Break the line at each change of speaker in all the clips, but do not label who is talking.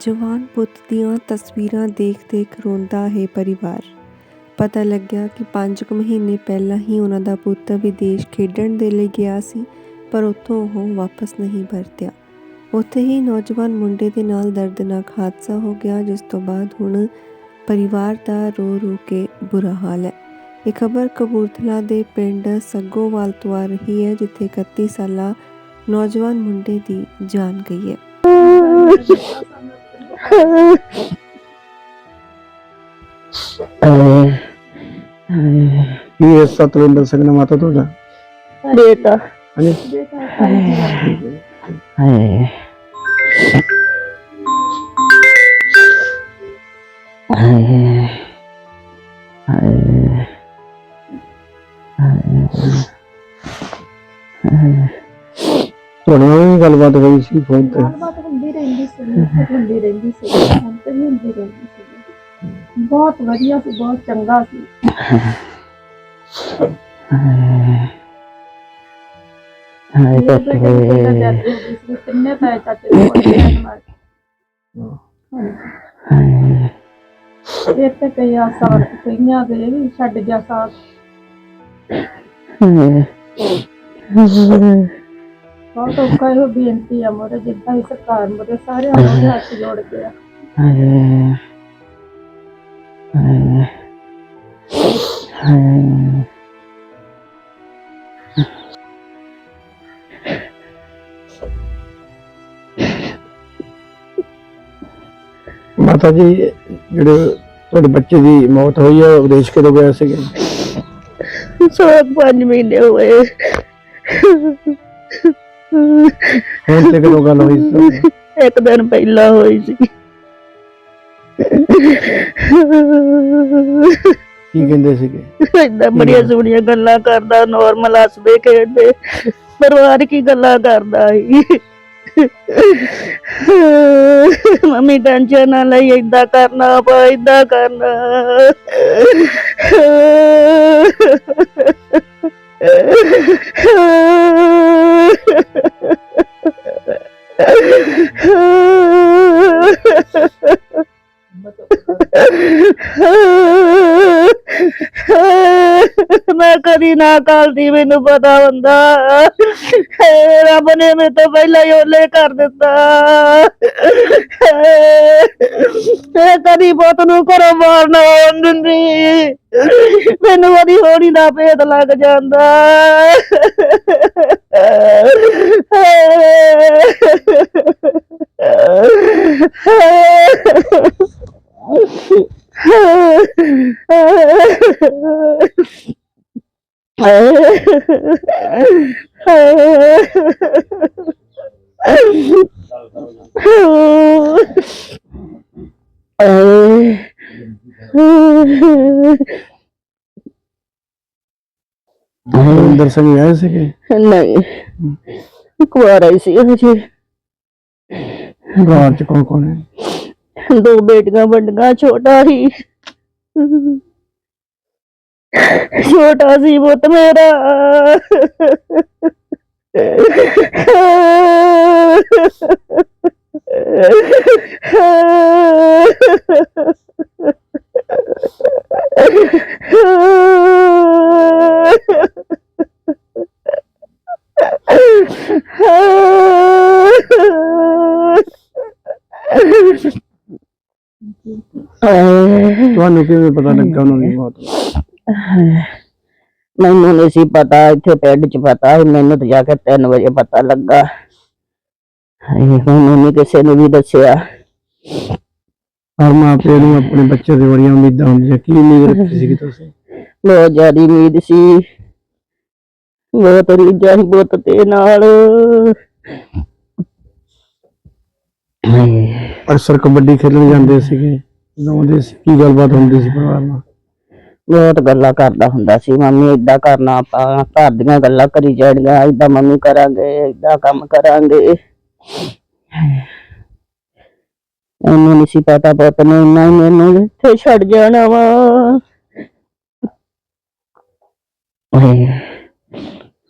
ਜਵਾਨ ਪੁੱਤ ਦੀਆਂ ਤਸਵੀਰਾਂ ਦੇਖ-ਦੇਖ ਰੋਂਦਾ ਹੈ ਪਰਿਵਾਰ। ਪਤਾ ਲੱਗਿਆ ਕਿ 5 ਕੁ ਮਹੀਨੇ ਪਹਿਲਾਂ ਹੀ ਉਹਨਾਂ ਦਾ ਪੁੱਤ ਵਿਦੇਸ਼ ਖੇਡਣ ਦੇ ਲਈ ਗਿਆ ਸੀ, ਪਰ ਉੱਥੋਂ ਉਹ ਵਾਪਸ ਨਹੀਂ ਪਰਤਿਆ। ਉੱਥੇ ਹੀ ਨੌਜਵਾਨ ਮੁੰਡੇ ਦੇ ਨਾਲ ਦਰਦਨਾਕ ਹਾਦਸਾ ਹੋ ਗਿਆ, ਜਿਸ ਤੋਂ ਬਾਅਦ ਹੁਣ ਪਰਿਵਾਰ ਦਾ ਰੋ ਰੋ ਕੇ ਬੁਰਾ ਹਾਲ ਹੈ। ਇਹ ਖਬਰ ਕਪੂਰਥਲਾ ਦੇ ਪਿੰਡ ਸੱਗੋਵਾਲ ਤੋਂ ਆ ਰਹੀ ਹੈ ਜਿੱਥੇ 31 ਸਾਲਾ ਨੌਜਵਾਨ ਮੁੰਡੇ ਦੀ ਜਾਨ ਗਈ ਹੈ।
ਕੀ ਹੈ ਸਤਵਿੰਦਰ ਸਿੰਘ ਨਾਮ ਮਾਤਾ ਤੁਹਾਡਾ?
ਬੇਟਾ।
ਹਾਂਜੀ।
ਹਾਏ।
ਤੁਹਾਡੇ ਨਾਲ ਵੀ ਗੱਲਬਾਤ ਹੋਈ ਸੀ ਫੋਨ ਤੇ।
ਗੱਲਬਾਤ ਹੁੰਦੀ ਰਹਿੰਦੀ ਸੀ ਹੁੰਦੀ ਰਹਿੰਦੀ ਸੀ ਹੁਣ ਤੇ ਵੀ ਹੁੰਦੀ ਰਹਿੰਦੀ ਸੀ। ਬਹੁਤ ਵਧੀਆ ਸੀ ਬਹੁਤ ਚੰਗਾ ਸੀ।
ਹਾਏ
ਮੇਰੇ ਬੇਟੇ ਦੀ ਪਹਿਲਾਂ
ਬੱਤੇ
death ਹੋ ਗਈ ਸੀ ਤਿੰਨੇ ਪੈ ਚਾਚੇ ਦੇ ਕੋਲ ਰਹਿਣ ਵਾਲੇ
ਹਾਏ
ਇਹ ਤੇ ਕਈ ਆਸਾਂ ਕਈਆਂ ਦੇ ਵੀ ਛੱਡ ਗਿਆ ਸਾਥ
ਹਾਏ
ਬਹੁਤ ਔਖਾ ਇਹੋ ਬੇਨਤੀ ਆ ਮੋਰੇ ਜਿੱਦਾਂ ਹੀ ਸਰਕਾਰ ਮੋਰੇ ਸਾਰਿਆਂ ਨੂੰ ਹੱਥ ਜੋੜ ਕੇ ਆ।
ਹਾਏ ਹਾਏ ਹਾਏ।
ਮਾਤਾ ਜੀ ਜਿਹੜੇ ਤੁਹਾਡੇ ਬੱਚੇ ਦੀ ਮੌਤ ਹੋਈ ਹੈ ਉਹ ਵਿਦੇਸ਼ ਕਦੋਂ ਗਏ ਸੀਗੇ?
ਸੋਗ ਪੰਜ ਮਹੀਨੇ ਹੋਏ।
ਹੁਣ ਤੇ ਕਦੋਂ ਗੱਲ ਹੋਈ ਸੀ? ਤੁਹਾਡੀ?
ਇੱਕ ਦਿਨ ਪਹਿਲਾਂ ਹੋਈ ਸੀ।
ਕੀ ਕਹਿੰਦੇ ਸੀਗੇ?
ਏਦਾਂ ਬੜੀਆਂ ਸੋਹਣੀਆਂ ਗੱਲਾਂ ਕਰਦਾ ਨਾਰਮਲ ਹੱਸਦੇ ਖੇਡਦੇ ਪਰਿਵਾਰ ਕੀ ਗੱਲਾਂ ਕਰਦਾ ਸੀ। ਮੰਮੀ ਟੈਨਸ਼ਨ ਨਾ ਲਈ ਏਦਾਂ ਕਰਨਾ ਪਾ ਏਦਾਂ ਕਰਨਾ। ハハハハ ਮੈਂ ਕਦੀ ਨਾ ਕਰਦੀ ਮੈਨੂੰ ਪਤਾ ਹੁੰਦਾ। ਹੇ, ਰੱਬ ਨੇ ਮੈਨੂੰ ਤੋਂ ਪਹਿਲਾਂ ਹੀ ਓਲੇ ਕਰ ਦਿੱਤਾ। ਮੈਂ ਕਦੀ ਪੁੱਤ ਨੂੰ ਘਰੋਂ ਬਾਹਰ ਨਾ ਆਉਣ ਦਿੰਦੀ। ਮੈਨੂੰ ਉਹਦੀ ਹੋਣੀ ਦਾ ਭੇਦ ਲੱਗ ਜਾਂਦਾ।
ਸਤਵਿੰਦਰ ਸਿੰਘ ਆਏ ਸੀਗੇ?
ਨਹੀਂ। ਕੁਆਰਾ ਹੀ ਸੀ ਹਜੇ
ਘਰ ਚ ਕੌਣ ਕੌਣ ਹੈ?
ਦੋ ਬੇਟੀਆਂ ਵੱਡੀਆਂ ਛੋਟਾ ਹੀ। ਛੋਟਾ ਸੀ ਪੁੱਤ ਮੇਰਾ
ਤੁਹਾਨੂੰ ਕਿਵੇਂ ਪਤਾ ਲੱਗਾ ਉਹਨਾਂ ਦੀ ਮੌਤ ਦਾ?
ਮੈਨੂੰ ਨਹੀਂ ਸੀ ਪਤਾ ਇੱਥੇ ਪਿੰਡ 'ਚ ਪਤਾ ਸੀ ਮੈਨੂੰ ਤਾਂ ਜਾ ਕੇ 3 ਵਜੇ ਪਤਾ ਲੱਗਾ। ਮੈਨੂੰ ਨਹੀਂ ਕਿਸੇ ਨੇ ਵੀ ਦੱਸਿਆ।
ਹਰ ਮਾਂ ਪਿਓ ਨੂੰ ਆਪਣੇ ਬੱਚੇ ਦੇ ਬੜੀਆਂ ਉਮੀਦਾਂ ਹੁੰਦੀਆਂ ਕੀ ਉਮੀਦ ਰੱਖੀ ਸੀਗੀ ਤੁਸੀਂ।
ਬਹੁਤ ਜ਼ਿਆਦਾ ਉਮੀਦ ਸੀ। ਬਹੁਤ ਸੀ ਪੁੱਤ ਤੇ ਨਾਲ।
ਅਕਸਰ ਕਬੱਡੀ ਖੇਡਣ ਜਾਂਦੇ ਸੀਗੇ ਲਾਉਂਦੇ ਸੀ ਕੀ ਗੱਲਬਾਤ ਹੁੰਦੀ ਸੀ ਪਰਿਵਾਰ ਨਾਲ?
ਬਹੁਤ ਗੱਲਾਂ ਕਰਦਾ ਹੁੰਦਾ ਸੀ ਮੰਮੀ ਏਦਾਂ ਕਰਨਾ ਆਪਾਂ ਘਰ ਦੀਆਂ ਗੱਲਾਂ ਕਰੀ ਜਾਣੀਆਂ ਏਦਾਂ ਮੰਮੀ ਕਰਾਂਗੇ ਏਦਾਂ ਕੰਮ ਕਰਾਂਗੇ। ਇਹਨੂੰ ਨਹੀਂ ਸੀ ਪਤਾ ਪੁੱਤ ਨੇ ਇੰਨਾ ਹੀ ਮੈਨੂੰ ਇੱਥੇ ਛੱਡ ਜਾਣਾ ਵਾ।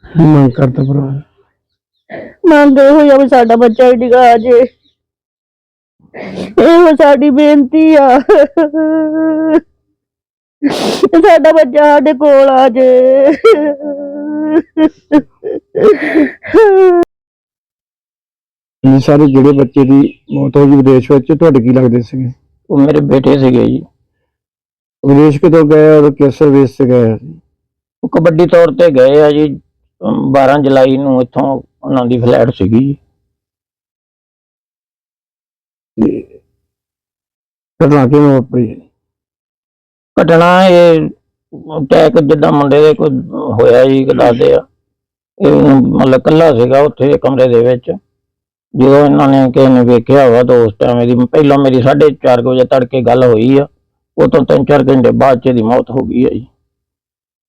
ਮੰਗ ਕਰਦਾ ਪਰਿਵਾਰ
ਮੰਗ ਇਹੋ ਹੀ ਆ ਵੀ ਸਾਡਾ ਬੱਚਾ ਇੰਡੀਆ ਆ ਜੇ। ਇਹੋ ਸਾਡੀ ਬੇਨਤੀ ਆ। ਸਾਡਾ ਬੱਚਾ ਸਾਡੇ ਕੋਲ ਆ ਜੇ।
ਇਹ ਸਾਰੇ ਜਿਹੜੇ ਬੱਚੇ ਦੀ ਮੌਤ ਹੋ ਗਈ ਵਿਦੇਸ਼ ਵਿੱਚ ਤੁਹਾਡੇ ਕੀ ਲੱਗਦੇ ਸੀਗੇ?
ਉਹ ਮੇਰੇ ਬੇਟੇ ਸੀਗੇ ਜੀ।
ਵਿਦੇਸ਼ ਕਦੋਂ ਗਏ ਔਰ ਕਿਸ ਸਰਵਿਸ ਤੇ ਗਏ
ਉਹ ਕਬੱਡੀ ਤੌਰ ਤੇ ਗਏ ਆ ਜੀ ਅਮ 12 ਜੁਲਾਈ ਨੂੰ ਇੱਥੋਂ ਉਹਨਾਂ ਦੀ ਫਲੈਟ ਸੀਗੀ ਜੀ।
ਤੇ ਘਟਨਾ ਕਿਵੇਂ ਵਾਪਰੀ?
ਘਟਨਾ ਇਹ ਅਟੈਕ ਜਿੱਦਾਂ ਮੁੰਡੇ ਦੇ ਕੋਈ ਹੋਇਆ ਜੀ ਕਿ ਦੱਸਦੇ ਆ ਇਹ ਮਤਲਬ ਕੱਲਾ ਸੀਗਾ ਉੱਥੇ ਕਮਰੇ ਦੇ ਵਿੱਚ। ਜਦੋਂ ਇਹਨਾਂ ਨੇ ਕਿਸੇ ਨੇ ਵੇਖਿਆ ਹੋਇਆ ਤਾਂ ਉਸ ਟਾਈਮ ਇਹਦੀ ਪਹਿਲਾਂ ਮੇਰੀ 4:30 ਵਜੇ ਤੜਕੇ ਗੱਲ ਹੋਈ ਆ। ਉਹ ਤੋਂ 3-4 ਘੰਟੇ ਬਾਅਦ ਚ ਇਹਦੀ ਮੌਤ ਹੋ ਗਈ ਆ ਜੀ।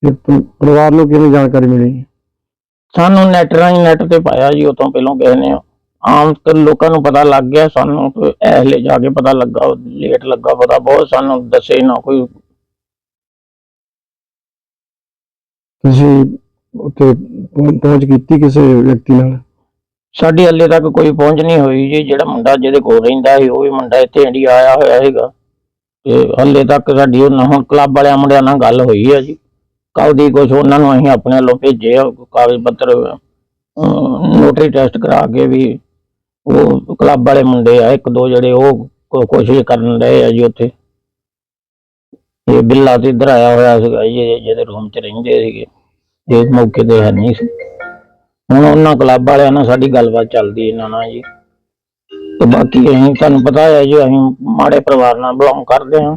ਤੇ ਪ- ਪਰਿਵਾਰ ਨੂੰ ਕਿਵੇਂ ਜਾਣਕਾਰੀ ਮਿਲੀ?
ਸਾਨੂੰ ਨੈਟ ਰਾਹੀਂ ਨੈਟ ਤੇ ਪਾਇਆ ਜੀ ਉਹ ਤੋਂ ਪਹਿਲਾਂ ਕਿਸੇ ਨੇ। ਆਮ ਕ- ਲੋਕਾਂ ਨੂੰ ਪਤਾ ਲੱਗ ਗਿਆ ਸਾਨੂੰ ਤੇ ਐਹਲੇ ਜਾ ਕੇ ਪਤਾ ਲੱਗਾ ਲੇਟ ਲੱਗਾ ਪਤਾ ਬਹੁਤ ਸਾਨੂੰ ਦੱਸੇ ਨਾ ਕੋਈ
ਤੁਸੀਂ ਉੱਥੇ ਪਹੁੰ- ਪਹੁੰਚ ਕੀਤੀ ਕਿਸੇ ਵਿਅਕਤੀ ਨਾਲ?
ਸਾਡੀ ਹੱਲੇ ਤੱਕ ਕੋਈ ਪਹੁੰਚ ਨਹੀਂ ਹੋਈ ਜੀ, ਜਿਹੜਾ ਮੁੰਡਾ ਜਿਹਦੇ ਕੋਲ ਰਹਿੰਦਾ ਸੀ, ਉਹ ਵੀ ਮੁੰਡਾ ਇੱਥੇ ਇੰਡੀਆ ਆਇਆ ਹੋਇਆ ਹੈਗਾ ਤੇ ਹੱਲੇ ਤੱਕ ਸਾਡੀ ਉਹਨਾਂ ਹੁਣ ਕਲੱਬ ਵਾਲਿਆਂ ਮੁੰਡਿਆਂ ਨਾਲ ਗੱਲ ਹੋਈ ਆ ਜੀ। ਕੱਲ ਦੀ ਕੁਛ ਉਹਨਾਂ ਨੂੰ ਅਸੀਂ ਆਪਣੇ ਵੱਲੋਂ ਭੇਜੇ ਆ, ਕਾਗਜ਼ ਪੱਤਰ ਨੋਟਰੀ ਟੈਸਟ ਕਰਾ ਕੇ ਵੀ ਉਹ ਕਲੱਬ ਵਾਲੇ ਮੁੰਡੇ ਆ, ਇੱਕ ਦੋ ਜਿਹੜੇ ਉਹ ਕੋ- ਕੋਸ਼ਿਸ਼ ਕਰਨ ਰਹੇ ਆ ਜੀ ਉੱਥੇ। ਇਹ ਬਿੱਲਾ ਤੇ ਇੱਧਰ ਆਇਆ ਹੋਇਆ ਸੀਗਾ ਜੀ ਇਹ ਜਿਹਦੇ ਰੂਮ 'ਚ ਰਹਿੰਦੇ ਸੀਗੇ। ਇਹ ਮੌਕੇ ਤੇ ਹੈ ਨਹੀਂ ਸੀ। ਹੁਣ ਉਹਨਾਂ ਕਲੱਬ ਵਾਲਿਆਂ ਨਾਲ ਸਾਡੀ ਗੱਲਬਾਤ ਚੱਲਦੀ ਇਹਨਾਂ ਨਾਲ ਜੀ। ਤੇ ਬਾਕੀ ਅਸੀਂ ਤੁਹਾਨੂੰ ਪਤਾ ਹੈ ਜੀ ਅਸੀਂ ਮਾੜੇ ਪਰਿਵਾਰ ਨਾਲ ਬਿਲੋਂਗ ਕਰਦੇ ਹਾਂ।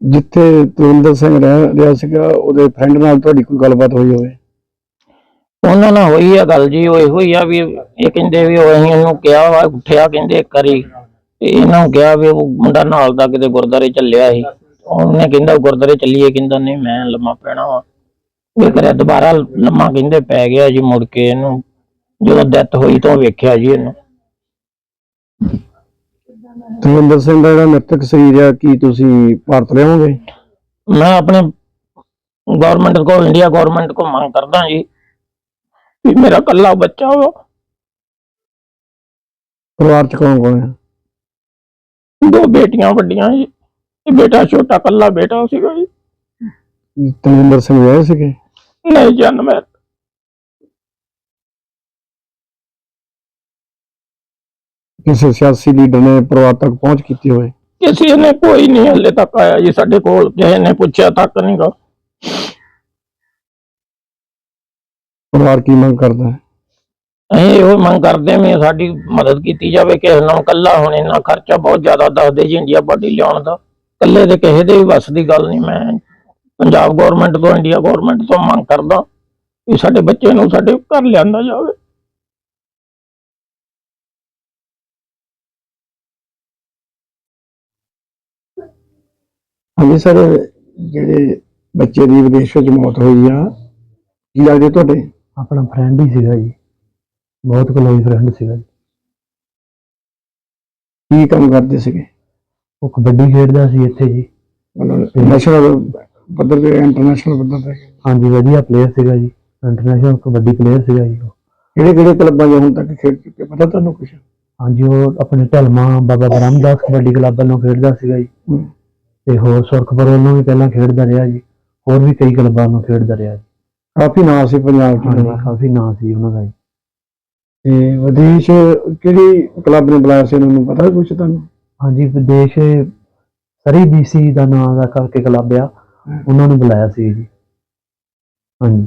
ਜਿੱਥੇ ਤੁਰਿੰਦਰ ਸਿੰਘ ਰਹਿ ਰਿਹਾ ਸੀਗਾ ਉਹਦੇ ਫਰੈਂਡ ਨਾਲ ਤੁਹਾਡੀ ਕੋਈ ਗੱਲਬਾਤ ਹੋਈ ਹੋਵੇ?
ਉਹਨਾਂ ਨਾਲ ਹੋਈ ਆ ਗੱਲ ਜੀ ਉਹ ਇਹੋ ਹੀ ਆ ਵੀ ਇਹ ਕਹਿੰਦੇ ਵੀ ਉਹ ਅਸੀਂ ਇਹਨੂੰ ਕਿਹਾ ਵਾ ਉੱਠਿਆ ਕਹਿੰਦੇ ਇੱਕ ਵਾਰੀ ਤੇ ਇਹਨਾਂ ਨੂੰ ਕਿਹਾ ਵੀ ਉਹ ਮੁੰਡਾ ਨਾਲ ਦਾ ਕਿਤੇ ਗੁਰਦਾਰੇ ਚੱਲਿਆ ਸੀ। ਉਹਨੇ ਕਹਿੰਦਾ ਗੁਰਦਾਰੇ ਚੱਲੀਏ ਕਹਿੰਦਾ ਨਹੀਂ ਮੈਂ ਲੰਮਾ ਪੈਣਾ ਵਾ। ਇਹ ਕਰਿਆ ਦੁਬਾਰਾ ਲੰਮਾ ਕਹਿੰਦੇ ਪੈ ਗਿਆ ਜੀ ਮੁੜ ਕੇ ਇਹਨੂੰ। ਜਦੋਂ ਡੈਥ ਹੋਈ ਤਾਂ ਵੇਖਿਆ ਜੀ ਇਹਨੂੰ।
ਤੁਰਿੰਦਰ ਸਿੰਘ ਦਾ ਜਿਹੜਾ ਮ੍ਰਿਤਕ ਸਰੀਰ ਆ ਕੀ ਤੁਸੀਂ ਭਾਰਤ ਲਿਆਓਗੇ?
ਮੈਂ ਆਪਣੇ ਗਵਰਨਮੈਂਟ ਕੋ ਇੰਡੀਆ ਗਵਰਨਮੈਂਟ ਕੋ ਮੰਗ ਕਰਦਾ ਜੀ ਵੀ ਮੇਰਾ ਕੱਲਾ ਬੱਚਾ ਵਾ।
ਪਰਿਵਾਰ ਚ ਕੌਣ ਕੌਣ ਹੈ
ਦੋ ਬੇਟੀਆਂ ਵੱਡੀਆਂ ਜੀ ਤੇ ਬੇਟਾ ਛੋਟਾ ਕੱਲਾ ਬੇਟਾ ਸੀਗਾ ਜੀ।
ਤੁਰਿੰਦਰ ਸਿੰਘ ਵਿਆਹੇ ਸੀਗੇ?
ਨਹੀਂ ਜਨਮ ਹੈ
ਕਿਸੇ ਸਿਆਸੀ ਲੀਡਰ ਨੇ ਪਰਿਵਾਰ ਤੱਕ ਪਹੁੰਚ ਕੀਤੀ ਹੋਵੇ?
ਕਿਸੇ ਨੇ ਕੋਈ ਨਹੀਂ ਹਲੇ ਤੱਕ ਆਇਆ ਜੀ ਸਾਡੇ ਕੋਲ ਕਿਸੇ ਨੇ ਪੁੱਛਿਆ ਤੱਕ ਨਹੀਂਗਾ
ਪਰਿਵਾਰ ਕੀ ਮੰਗ ਕਰਦਾ ਹੈ?
ਅਸੀਂ ਇਹੋ ਮੰਗ ਕਰਦੇ ਵੀ ਸਾਡੀ ਮਦਦ ਕੀਤੀ ਜਾਵੇ ਕਿਸੇ ਨੂੰ ਕੱਲਾ ਹੁਣ ਇੰਨਾ ਖਰਚਾ ਬਹੁਤ ਜ਼ਿਆਦਾ ਦੱਸਦੇ ਜੀ ਇੰਡੀਆ ਪਾਰਟੀ ਲਿਆਉਣ ਦਾ। ਕੱਲੇ ਦੇ ਕਿਸੇ ਦੇ ਵੀ ਵੱਸ ਦੀ ਗੱਲ ਨਹੀਂ। ਮੈਂ ਪੰਜਾਬ ਗਵਰਨਮੈਂਟ ਤੋਂ ਇੰਡੀਆ ਗਵਰਨਮੈਂਟ ਤੋਂ ਮੰਗ ਕਰਦਾ ਵੀ ਸਾਡੇ ਬੱਚੇ ਨੂੰ ਸਾਡੇ ਘਰ ਲਿਆਂਦਾ ਜਾਵੇ।
ਹਾਂਜੀ ਸਰ ਜਿਹੜੇ ਬੱਚੇ ਦੀ ਵਿਦੇਸ਼ ਵਿੱਚ ਮੌਤ ਹੋਈ ਆ ਕੀ ਲੱਗਦੇ ਤੁਹਾਡੇ?
ਆਪਣਾ ਫਰੈਂਡ ਹੀ ਸੀਗਾ ਜੀ। ਬਹੁਤ ਕਲੋਜ਼ ਫਰੈਂਡ ਸੀਗਾ ਜੀ।
ਕੀ ਕੰਮ ਕਰਦੇ ਸੀਗੇ?
ਉਹ ਕਬੱਡੀ ਖੇਡਦਾ ਸੀ ਇੱਥੇ ਜੀ।
ਮਤਲਬ ਨੈਸ਼ਨਲ ਪੱਧਰ ਤੇ ਇੰਟਰਨੈਸ਼ਨਲ ਪੱਧਰ ਤੇ?
ਹਾਂਜੀ ਵਧੀਆ ਪਲੇਅਰ ਸੀਗਾ ਜੀ। ਇੰਟਰਨੈਸ਼ਨਲ ਕਬੱਡੀ ਪਲੇਅਰ ਸੀਗਾ ਜੀ ਉਹ।
ਕਿਹੜੇ ਕਿਹੜੇ ਕਲੱਬਾਂ 'ਚ ਹੁਣ ਤੱਕ ਖੇਡ ਚੁੱਕੇ? ਪਤਾ ਤੁਹਾਨੂੰ ਕੁਝ
ਹਾਂਜੀ ਉਹ ਆਪਣੇ ਢਲਮਾ ਬਾਬਾ ਬ੍ਰਹਮਦਾਸ ਕਬੱਡੀ ਕਲੱਬ ਵੱਲੋਂ ਖੇਡਦਾ ਸੀਗਾ ਜੀ। ਤੇ ਹੋਰ ਸੁਰਖਪੁਰ ਵੱਲੋਂ ਵੀ ਪਹਿਲਾਂ ਖੇਡਦਾ ਰਿਹਾ ਜੀ। ਹੋਰ ਵੀ ਕਈ ਕਲੱਬਾਂ ਵੱਲੋਂ ਖੇਡਦਾ ਰਿਹਾ ਜੀ।
ਕਾਫੀ ਨਾਮ ਸੀ ਪੰਜਾਬ 'ਚ
ਹਾਂਜੀ। ਕਾਫੀ ਨਾਂ ਸੀ ਉਹਨਾਂ ਦਾ ਜੀ।
ਤੇ ਵਿਦੇਸ਼ ਕਿਹੜੀ ਕਲੱਬ ਨੇ ਬੁਲਾਇਆ ਸੀ? ਉਹਨਾਂ ਪਤਾ ਕੁਝ ਤੁਹਾਨੂੰ?
ਹਾਂਜੀ ਵਿਦੇਸ਼ ਸਰੀ ਬੀਸੀ ਦਾ ਨਾਂ ਦਾ ਕਰਕੇ ਕਲੱਬ ਆ। ਉਹਨਾਂ ਨੂੰ ਬੁਲਾਇਆ ਸੀ ਜੀ। ਹਾਂਜੀ।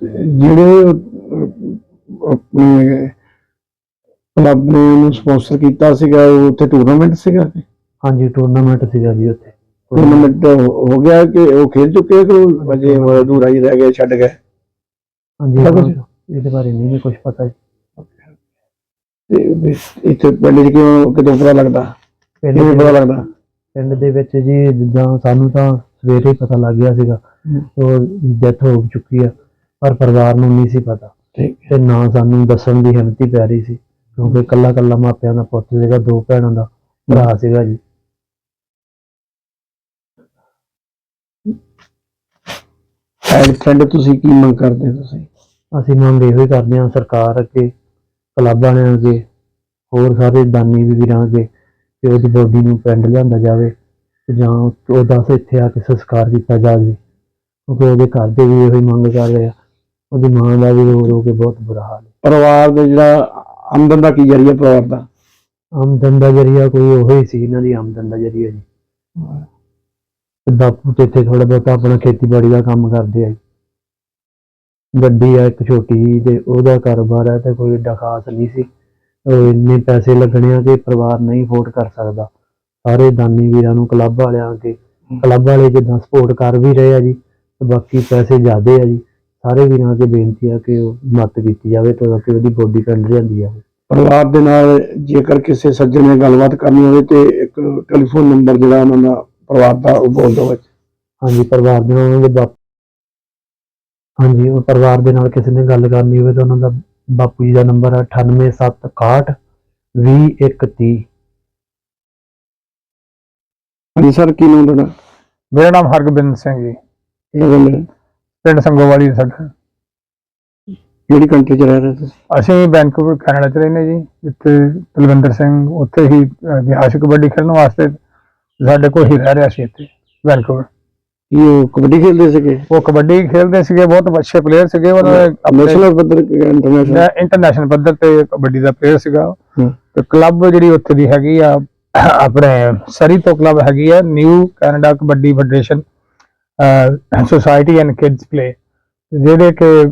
ਤੇ ਜਿਹੜੇ ਆਪਣੇ ਕਲੱਬ ਨੇ ਉਹਨੂੰ ਸਪਾਂਸਰ ਕੀਤਾ ਸੀਗਾ ਉਹ ਉੱਥੇ ਟੂਰਨਾਮੈਂਟ ਸੀਗਾ?
ਹਾਂਜੀ ਟੂਰਨਾਮੈਂਟ ਸੀਗਾ ਜੀ ਉੱਥੇ।
ਟੂਰਨਾਮੈਂਟ ਹੋ ਗਿਆ ਕਿ ਉਹ ਖੇਡ ਚੁੱਕੇ ਕਿ ਉਹ ਅਜੇ ਅਧੂਰਾ ਹੀ ਰਹਿ ਗਿਆ ਛੱਡ ਗਏ?
ਹਾਂਜੀ? ਇਹਦੇ ਬਾਰੇ ਨਹੀਂ ਕੁਝ ਪਤਾ ਜੀ।
ਤੇ ਇਸ- ਇੱਥੇ ਕਿਉਂ ਕਿਦੋਂ ਪਤਾ ਲੱਗਦਾ?
ਪਿੰਡ
ਕਿਵੇਂ ਪਤਾ ਲੱਗਦਾ?
ਪਿੰਡ ਦੇ ਵਿੱਚ ਜੀ ਜਿੱਦਾਂ ਸਾਨੂੰ ਤਾਂ ਸਵੇਰੇ ਹੀ ਪਤਾ ਲੱਗ ਗਿਆ ਸੀਗਾ ਉਹ ਡੈਥ ਹੋ ਚੁੱਕੀ ਆ ਪਰ ਪਰਿਵਾਰ ਨੂੰ ਨਹੀਂ ਸੀ ਪਤਾ। ਤੇ ਨਾ ਸਾਨੂੰ ਦੱਸਣ ਦੀ ਹਿੰਮਤ ਹੀ ਪੈ ਰਹੀ ਸੀ ਕਿਉਂਕਿ ਇਕੱਲਾ ਕੱਲਾ ਮਾਪਿਆਂ ਦਾ ਪੁੱਤ ਸੀਗਾ ਦੋ ਭੈਣਾਂ ਦਾ ਭਰਾ ਸੀਗਾ ਜੀ।
ਐਡ ਫਰੈਂਡ ਤੁਸੀਂ ਕੀ ਮੰਗ ਕਰਦੇ ਤੁਸੀਂ?
ਅਸੀਂ ਮੰਗ ਇਹੋ ਹੀ ਕਰਦੇ ਹਾਂ ਸਰਕਾਰ ਅੱਗੇ ਕਲੱਬ ਵਾਲਿਆਂ ਅੱਗੇ ਹੋਰ ਸਾਰੇ ਦਾਨੀ ਵੀਰਾਂ ਅੱਗੇ ਕਿ ਉਹਦੀ ਬੋਡੀ ਨੂੰ ਪਿੰਡ ਲਿਆਂਦਾ ਜਾਵੇ ਤੇ ਜਾਂ ਉਹਦਾ ਇੱਥੇ ਆ ਕੇ ਸੰਸਕਾਰ ਕੀਤਾ ਜਾਵੇ। ਕਿਉਂਕਿ ਉਹਦੇ ਘਰ ਦੇ ਵੀ ਇਹੋ ਹੀ ਮੰਗ ਕਰ ਰਹੇ ਆ। ਉਹਦੀ ਮਾਂ ਦਾ ਵੀ ਰੋ ਰੋ ਕੇ ਬਹੁਤ ਬੁਰਾ ਹਾਲ ਹੈ।
ਪਰਿਵਾਰ ਦੇ ਜਿਹੜਾ ਆਮਦਨ ਦਾ ਕੀ ਜਰੀਆ ਪਰਿਵਾਰ ਦਾ?
ਆਮਦਨ ਦਾ ਜਰੀਆ ਕੋਈ ਉਹੋ ਹੀ ਸੀ ਇਹਨਾਂ ਦੀ ਆਮਦਨ ਦਾ ਜਰੀਆ ਜੀ। ਬਾਪੂ ਤੇ ਇੱਥੇ ਥੋੜਾ ਬਹੁਤਾ ਆਪਣਾ ਖੇਤੀਬਾੜੀ ਦਾ ਕੰਮ ਕਰਦੇ ਆ ਜੀ। ਗੱਡੀ ਆ ਇੱਕ ਛੋਟੀ ਜਿਹੀ ਤੇ ਉਹਦਾ ਕਾਰੋਬਾਰ ਹੈ ਤੇ ਕੋਈ ਏਡਾ ਖਾਸ ਨਹੀਂ ਸੀ। ਉਹ ਇੰਨੇ ਪੈਸੇ ਲੱਗਣੇ ਆ ਕਿ ਪਰਿਵਾਰ ਨਹੀਂ ਅਫੋਰਡ ਕਰ ਸਕਦਾ। ਸਾਰੇ ਦਾਨੀ ਵੀਰਾਂ ਨੂੰ ਕਲੱਬ ਵਾਲਿਆਂ ਅੱਗੇ ਕਲੱਬ ਵਾਲੇ ਜਿੱਦਾਂ ਸਪੋਰਟ ਕਰ ਵੀ ਰਹੇ ਆ ਜੀ ਤੇ ਬਾਕੀ ਪੈਸੇ ਜ਼ਿਆਦੇ ਆ ਜੀ। ਸਾਰੇ ਵੀਰਾਂ ਅੱਗੇ ਬੇਨਤੀ ਆ ਕਿ ਉਹ ਮਦਦ ਕੀਤੀ ਜਾਵੇ ਤਾਂ ਕਿ ਉਹਦੀ ਬੋਡੀ ਪਿੰਡ ਲਿਆਂਦੀ ਜਾਵੇ
ਪਰਿਵਾਰ ਦੇ ਨਾਲ ਜੇਕਰ ਕਿਸੇ ਸੱਜਣ ਨੇ ਗੱਲਬਾਤ ਕਰਨੀ ਹੋਵੇ ਤੇ ਇੱਕ ਟੈਲੀਫੋਨ ਨੰਬਰ ਜਿਹੜਾ ਉਹਨਾਂ ਦਾ ਪਰਿਵਾਰ ਦਾ ਉਹ ਬੋਲ ਦਿਓ ਵਿੱਚ।
ਹਾਂਜੀ ਪਰਿਵਾਰ ਦੇ ਨਾਲ ਉਹਨਾਂ ਦੇ ਬਾਪ ਹਾਂਜੀ ਉਹ ਪਰਿਵਾਰ ਦੇ ਨਾਲ ਕਿਸੇ ਨੇ ਗੱਲ ਕਰਨੀ ਹੋਵੇ ਤਾਂ ਉਹਨਾਂ ਦਾ ਬਾਪੂ ਜੀ ਦਾ ਨੰਬਰ ਹੈ 98761 2130
ਹਾਂਜੀ ਸਰ ਕੀ ਨਾਮ ਤੁਹਾਡਾ?
ਮੇਰਾ ਨਾਮ ਹਰਗੋਬਿੰਦ ਸਿੰਘ ਜੀ। ਪਿੰਡ ਸੰਗੋਵਾਲੀ ਸਾਡਾ।
ਕਿਹੜੀ ਕੰਟਰੀ ਚ ਰਹਿ ਰਹੇ ਤੁਸੀਂ?
ਅਸੀਂ ਬੈਂਕੂਵਰ ਕੈਨੇਡਾ ਚ ਰਹਿੰਦੇ ਜੀ ਜਿੱਥੇ ਕੁਲਵਿੰਦਰ ਸਿੰਘ ਉੱਥੇ ਹੀ ਵਿਆਸ ਕਬੱਡੀ ਖੇਡਣ ਵਾਸਤੇ ਸਾਡੇ ਕੋਲ ਹੀ ਰਹਿ ਰਿਹਾ ਸੀ ਇੱਥੇ ਬੈਂਕੂਵਰ
ਕੀ ਉਹ ਕਬੱਡੀ ਖੇਡਦੇ ਸੀਗੇ?
ਉਹ ਕਬੱਡੀ ਖੇਡਦੇ ਸੀਗੇ ਬਹੁਤ ਅੱਛੇ ਪਲੇਅਰ ਸੀਗੇ ਉਹਨਾਂ ਨੇ
ਨੈਸ਼ਨਲ ਪੱਧਰ ਇੰਟਰਨੈਸ਼ਨਲ
ਇੰਟਰਨੈਸ਼ਨਲ ਪੱਧਰ ਤੇ ਕਬੱਡੀ ਦਾ ਪਲੇਅਰ ਸੀਗਾ। ਤੇ ਕਲੱਬ ਜਿਹੜੀ ਉੱਥੇ ਦੀ ਹੈਗੀ ਆ ਆਪਣੇ ਸਰੀ ਤੋਂ ਕਲੱਬ ਹੈਗੀ ਆ new Canada kabaddi federation society and kids play ਜਿਹੜੇ ਕਿ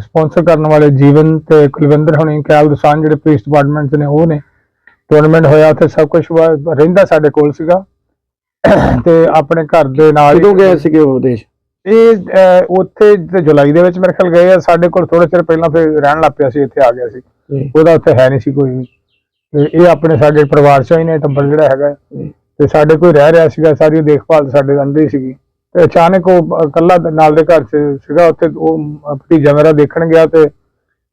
ਸਪਾਂਸਰ ਕਰਨ ਵਾਲੇ ਜੀਵਨ ਤੇ ਕੁਲਵਿੰਦਰ ਹੁਣੀ ਕੈਲ ਦਸਾਨ ਜਿਹੜੇ ਪੁਲਿਸ ਡਿਪਾਰਟਮੈਂਟ ਨੇ ਉਹ ਨੇ। ਟੂਰਨਾਮੈਂਟ ਹੋਇਆ ਉੱਥੇ ਸਭ ਕੁਝ ਰਹਿੰਦਾ ਸਾਡੇ ਕੋਲ ਸੀਗਾ। ਤੇ ਆਪਣੇ ਘਰ ਦੇ ਨਾਲ
ਕਦੋਂ ਗਏ ਸੀਗੇ ਉਹ ਦੇਸ਼?
ਇਹ ਉੱਥੇ ਤੇ ਜੁਲਾਈ ਦੇ ਵਿੱਚ ਮੇਰੇ ਖਿਆਲ ਗਏ ਆ। ਸਾਡੇ ਕੋਲ ਥੋੜੇ ਚਿਰ ਪਹਿਲਾਂ ਫਿਰ ਰਹਿਣ ਲੱਗ ਪਿਆ ਸੀ ਇੱਥੇ ਆ ਗਿਆ ਸੀ। ਉਹਦਾ ਉੱਥੇ ਹੈ ਨਹੀਂ ਸੀ ਕੋਈ ਵੀ। ਤੇ ਇਹ ਆਪਣੇ ਸਾਡੇ ਪਰਿਵਾਰ ਚੋਂ ਹੀ ਨੇ ਟੱਬਰ ਜਿਹੜਾ ਹੈਗਾ। ਤੇ ਸਾਡੇ ਕੋਈ ਰਹਿ ਰਿਹਾ ਸੀਗਾ ਸਾਰੀ ਦੇਖਭਾਲ ਸਾਡੇ ਅੰਦਰ ਹੀ ਸੀਗੀ। ਤੇ ਅਚਾਨਕ ਉਹ ਇਕੱਲਾ ਨਾਲ ਦੇ ਘਰ 'ਚ ਸੀਗਾ। ਉੱਥੇ ਉਹ ਭਤੀਜਾ ਮੇਰਾ ਦੇਖਣ ਗਿਆ ਤੇ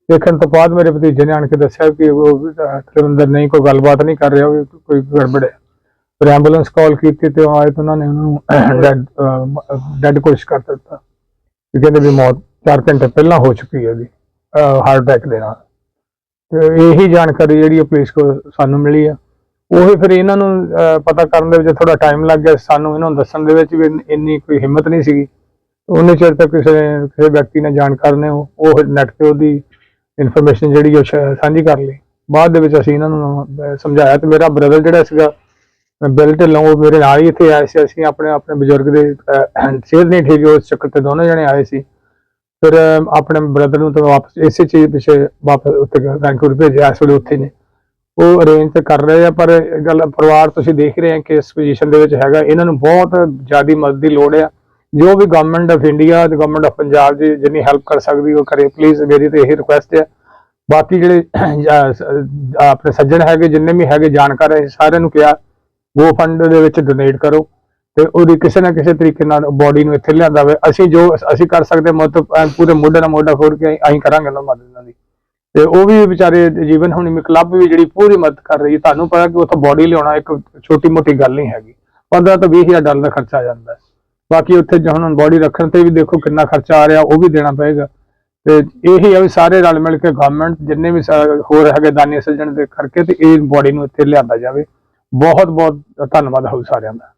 ਦੇਖਣ ਤੋਂ ਬਾਅਦ ਮੇਰੇ ਭਤੀਜੇ ਨੇ ਆਣ ਕੇ ਦੱਸਿਆ ਕਿ ਉਹ ਤਲਵਿੰਦਰ ਨਹੀਂ ਕੋਈ ਗੱਲਬਾਤ ਨਹੀਂ ਕਰ ਰਿਹਾ ਕੋਈ ਗੜਬੜ ਹੈ। ਫਿਰ ਐਂਬੂਲੈਂਸ ਕਾਲ ਕੀਤੀ ਤੇ ਉਹ ਆਏ ਤਾਂ ਉਹਨਾਂ ਨੇ ਉਹਨੂੰ ਡੈਡ ਡੈਡ ਕੋਸ਼ਿਸ਼ ਕਰ ਦਿੱਤਾ। ਕਿ ਕਹਿੰਦੇ ਵੀ ਮੌਤ 4 ਘੰਟੇ ਪਹਿਲਾਂ ਹੋ ਚੁੱਕੀ ਹੈ ਜੀ ਹਾਰਟ ਅਟੈਕ ਦੇ ਨਾਲ। ਤੇ ਇਹੀ ਜਾਣਕਾਰੀ ਜਿਹੜੀ ਪੁਲਿਸ ਕੋ ਸਾਨੂੰ ਮਿਲੀ ਆ। ਉਹੀ ਫਿਰ ਇਹਨਾਂ ਨੂੰ ਪਤਾ ਕਰਨ ਦੇ ਵਿੱਚ ਥੋੜਾ ਟਾਈਮ ਲੱਗ ਗਿਆ। ਸਾਨੂੰ ਇਹਨਾਂ ਨੂੰ ਦੱਸਣ ਦੇ ਵਿੱਚ ਵੀ ਇੰਨੀ ਕੋਈ ਹਿੰਮਤ ਨਹੀਂ ਸੀਗੀ। ਉਹਨੇ ਚਿਰ ਤੱਕ ਕਿਸੇ ਕਿਸੇ ਵਿਅਕਤੀ ਨੇ ਜਾਣਕਾਰ ਨੇ ਉਹ ਉਹ ਨੈਟ ਤੇ ਉਹਦੀ ਇਨਫੋਰਮੇਸ਼ਨ ਜਿਹੜੀ ਉਹ ਸਾਂਝੀ ਕਰ ਲਈ। ਬਾਅਦ ਦੇ ਵਿੱਚ ਅਸੀਂ ਇਹਨਾਂ ਨੂੰ ਸਮਝਾਇਆ ਤੇ ਮੇਰਾ ਬ੍ਰਦਰ ਜਿਹੜਾ ਸੀਗਾ ਬਿਲ ਢਿੱਲੋਂ ਉਹ ਮੇਰੇ ਨਾਲ ਹੀ ਇੱਥੇ ਆਏ ਸੀ, ਅਸੀਂ ਆਪਣੇ ਆਪਣੇ ਬਜ਼ੁਰਗ ਦੇ ਸਿਹਤ ਨਹੀਂ ਠੀਕ ਉਸ ਚੱਕਰ ਤੇ ਦੋਨੋਂ ਜਣੇ ਆਏ ਸੀ। ਫਿਰ ਆਪਣੇ ਬ੍ਰਦਰ ਨੂੰ ਤਾਂ ਵਾਪਸ ਇਸੇ ਚੀਜ਼ ਪਿੱਛੇ ਵਾਪਸ ਉੱਥੇ ਵੈਂਕੂਵਰ ਭੇਜਿਆ, ਇਸ ਵੇਲੇ ਉੱਥੇ ਨੇ। ਉਹ ਅਰੇਂਜ ਤਾਂ ਕਰ ਰਹੇ ਆ, ਪਰ ਇਹ ਗੱਲ ਪਰਿਵਾਰ ਤੁਸੀਂ ਦੇਖ ਰਹੇ ਆ ਕਿ ਇਸ ਪੋਜੀਸ਼ਨ ਦੇ ਵਿੱਚ ਹੈਗਾ। ਇਹਨਾਂ ਨੂੰ ਬਹੁਤ ਜ਼ਿਆਦੀ ਮਦਦ ਦੀ ਲੋੜ ਆ। ਜੋ ਵੀ ਗਵਰਨਮੈਂਟ ਆਫ ਇੰਡੀਆ ਤੇ ਗਵਰਨਮੈਂਟ ਆਫ ਪੰਜਾਬ ਜੀ ਜਿੰਨੀ ਹੈਲਪ ਕਰ ਸਕਦੀ, ਉਹ ਕਰੇ। ਪਲੀਜ਼ ਮੇਰੀ ਤੇ ਇਹੀ ਰਿਕੁਐਸਟ ਹੈ ਬਾਕੀ ਜਿਹੜੇ ਆਪਣੇ ਸੱਜਣ ਹੈਗੇ, ਜਿੰਨੇ ਵੀ ਹੈਗੇ, ਜਾਣਕਾਰ ਹੈ ਸਾਰਿਆਂ ਨੂੰ ਕਿਹਾ ਉਹ ਫੰਡ ਦੇ ਵਿੱਚ ਡੋਨੇਟ ਕਰੋ ਤੇ ਉਹਦੀ ਕਿਸੇ ਨਾ ਕਿਸੇ ਤਰੀਕੇ ਨਾਲ ਬੋਡੀ ਨੂੰ ਇੱਥੇ ਲਿਆਂਦਾ ਹੋਵੇ। ਅਸੀਂ ਜੋ ਅਸੀਂ ਕਰ ਸਕਦੇ ਮਤਲਬ ਪੂਰੇ ਮੋਢੇ ਨਾਲ ਮੋਢਾ ਫੋੜ ਕੇ ਅਸੀਂ ਕਰਾਂਗੇ ਨਾ ਮਦਦ ਇਹਨਾਂ ਦੀ ਤੇ ਉਹ ਵੀ ਵਿਚਾਰੇ ਜੀਵਨ ਹੁਣੀ ਕਲੱਬ ਵੀ ਜਿਹੜੀ ਪੂਰੀ ਮਦਦ ਕਰ ਰਹੀ ਹੈ। ਤੁਹਾਨੂੰ ਪਤਾ ਕਿ ਉੱਥੋਂ ਬੋਡੀ ਲਿਆਉਣਾ ਇੱਕ ਛੋਟੀ ਮੋਟੀ ਗੱਲ ਨਹੀਂ ਹੈਗੀ। 15 ਤੋਂ 20 ਹਜ਼ਾਰ ਡਾਲਰ ਦਾ ਖਰਚਾ ਆ ਜਾਂਦਾ। ਹੈ ਬਾਕੀ ਉੱਥੇ ਜੇ ਹੁਣ ਬੋਡੀ ਰੱਖਣ ਤੇ ਵੀ ਦੇਖੋ ਕਿੰਨਾ ਖਰਚਾ ਆ ਰਿਹਾ, ਉਹ ਵੀ ਦੇਣਾ ਪਏਗਾ। ਤੇ ਇਹੀ ਆ ਵੀ ਸਾਰੇ ਰਲ ਮਿਲ ਕੇ ਗਵਰਨਮੈਂਟ ਜਿੰਨੇ ਵੀ ਹੋਰ ਹੈਗੇ ਦਾਨੀ ਸੱਜਣ ਦੇ ਕਰਕੇ ਤੇ ਇਹ ਬੋਡੀ ਨੂੰ ਇੱਥੇ ਲਿਆਂਦਾ ਜਾਵੇ। ਬਹੁਤ ਬਹੁਤ ਧੰਨਵਾਦ ਹੋਊ ਸਾਰਿਆਂ ਦਾ।